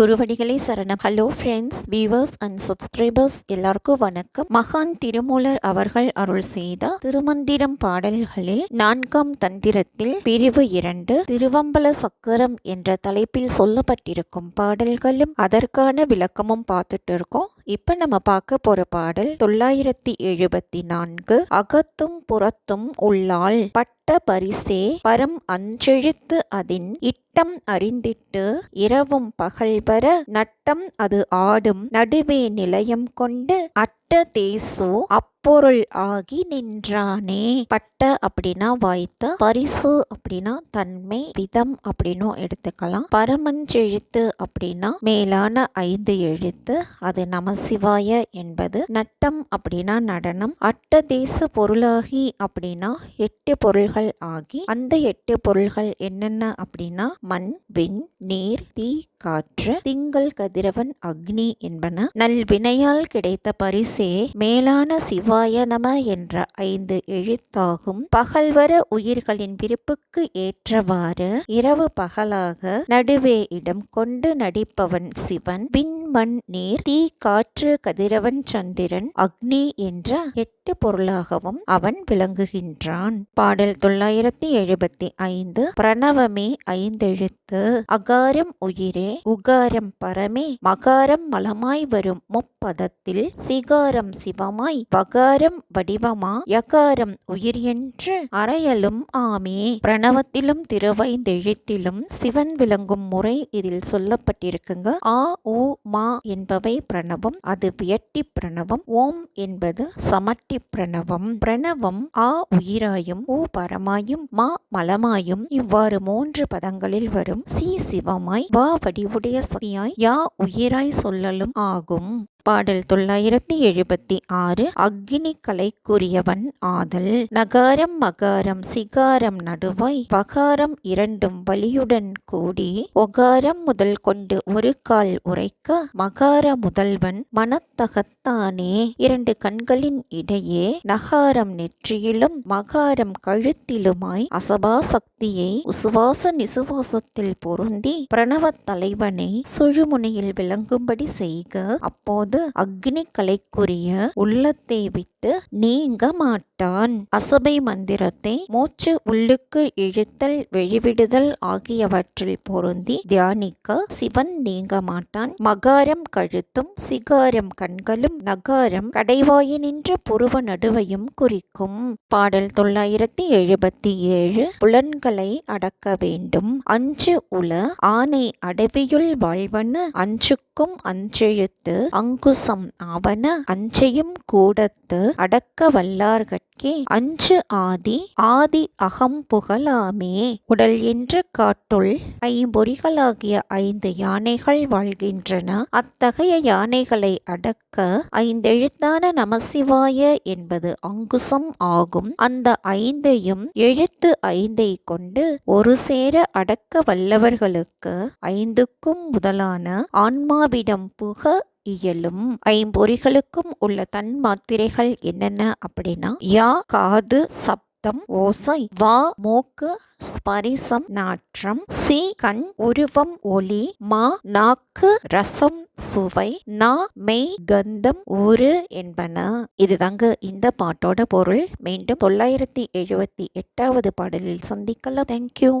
குருவடிகளே சரணம். Hello friends viewers and subscribers எல்லாருக்கும் வணக்கம். மகான் திருமூலர் அவர்கள் அருள் செய்த திருமந்திரம் பாடல்களில் நான்காம் தந்திரத்தில் பிரிவு இரண்டு திருவம்பல சக்கரம் என்ற தலைப்பில் சொல்லப்பட்டிருக்கும் பாடல்களும் அதற்கான விளக்கமும் பார்த்துட்டு இருக்கோம். இப்ப நம்ம பார்க்க போற பாடல் தொள்ளாயிரத்தி எழுபத்தி நான்கு அகத்தும் புறத்தும் உள்ளால் பட்ட பரிசே பரம் அஞ்செழுத்து அதின் இட்டம் அறிந்திட்டு இரவும் பகல்வர நட்டம் அது ஆடும் நடுவே நிலையம் கொண்டு அட்ட தேசோ பொருள் ஆகி நின்றானே. பட்ட அப்படின்னா வாய்த்த பரிசு அப்படின்னா தன்மை விதம் அப்படின்னும் எடுத்துக்கலாம். பரமஞ்செழுத்து அப்படின்னா மேலான ஐந்து எழுத்து அது நமசிவாய என்பது. நட்டம் அப்படின்னா நடனம். அட்ட தேச பொருளாகி அப்படின்னா எட்டு பொருள்கள் ஆகி அந்த எட்டு பொருள்கள் என்னென்ன அப்படின்னா மண் விண் நீர் தீ காற்று திங்கள் கதிரவன் அக்னி என்பன. நல்வினையால் கிடைத்த பரிசே மேலான சிவ சிவாய நம என்ற ஐந்து எழுத்தாகும். பகல்வர உயிர்களின் விருப்புக்கு ஏற்றவாறு இரவு பகலாக நடுவே இடம் கொண்டு நடிப்பவன் சிவன். பின் மண் நீர் தீ காற்று கதிரவன் சந்திரன் அக்னி என்ற எட்டு பொருளாகவும் அவன் விளங்குகின்றான். பாடல் தொள்ளாயிரத்தி எழுபத்தி ஐந்து பிரணவமே ஐந்தெழுத்து அகாரம் உயிரே உகாரம் பரமே மகாரம் மலமாய் வரும் முப்பதத்தில் சிகாரம் சிவமாய் பகாரம் வடிவமா யகாரம் உயிர் என்று அறையலும் ஆமே. பிரணவத்திலும் திருவைந்தெழுத்திலும் சிவன் விளங்கும் முறை இதில் சொல்லப்பட்டிருக்குங்க. ஆ உ மா என்பவை பிரணவம் அது வியட்டி பிரணவம் ஓம் என்பது சமட்டி பிரணவம். பிரணவம் ஆ உயிராயும் ஊ பரமாயும் மா மலமாயும் இவ்வாறு மூன்று பதங்களில் வரும் சி சிவமாய் வா வடிவுடைய சக்தியாய் யா உயிராய் சொல்லலும் ஆகும். பாடல் தொள்ளாயிரத்தி எழுபத்தி ஆறு அக்னி கலைக்குரியவன் ஆதல். நகாரம் மகாரம் சிகாரம் நடுவாய் பகாரம் இரண்டும் வலியுடன் கூடி ஒகாரம் முதல் கொண்டு ஒரு கால் உரைக்க மகார முதல்வன் மனத்தகத்தானே. இரண்டு கண்களின் இடையே நகாரம் நெற்றியிலும் மகாரம் கழுத்திலுமாய் அசபா சக்தியை உசுவாச நிசுவாசத்தில் பொருந்தி பிரணவத் தலைவனை சுழுமுனையில் விளங்கும்படி செய்க. அப்போது போது அக்னி கலைக்குரிய உள்ளத்தை விட்டு நீங்க மாட்டான். அசபை மந்திரத்தை மூச்சு உள்ளுக்கு இழுத்தல் வெளிவிடுதல் ஆகியவற்றில் பொருந்தி தியானிக்க சிவன் நீங்க மாட்டான். மகாரம் கழுத்தும் சிகாரம் கண்களும் நகாரம் கடைவாயினின்ற புருவ நடுவையும் குறிக்கும். பாடல் தொள்ளாயிரத்தி எழுபத்தி ஏழு புலன்களை அடக்க வேண்டும். அஞ்சு உல ஆனை அடவியுள் வாழ்வன அஞ்சுக்கும் அஞ்செழுத்து அங்கு அங்குசம் ஆவன அஞ்சையும் கூடத்து அடக்க வல்லார்கட்கே அஞ்சு ஆதி ஆதி அகம் புகழாமே. உடல் என்று காட்டுள் ஐம்பொறிகளாகிய ஐந்து யானைகள் வாழ்கின்றன. அத்தகைய யானைகளை அடக்க ஐந்தெழுத்தான நமசிவாய என்பது அங்குசம் ஆகும். அந்த ஐந்தையும் எழுத்து ஐந்தை கொண்டு ஒரு சேர அடக்க வல்லவர்களுக்கு ஐந்துக்கும் முதலான ஆன்மாவிடம் புக இயலும். ஐம்பொறிகளுக்கும் உள்ள தன் மாத்திரைகள் என்னென்ன அப்படின்னா யா காது சப்தம் ஓசை வா மூக்கு ஸ்பரிசம் நாற்றம் சி கண் உருவம் ஒளி மா நாக்கு ரசம் சுவை நா மெய் கந்தம் ஊரு என்பன. இதுதாங்க இந்த பாட்டோட பொருள். மீண்டும் தொள்ளாயிரத்தி எழுபத்தி எட்டாவது பாடலில் சந்திக்கலாம். தேங்க்யூ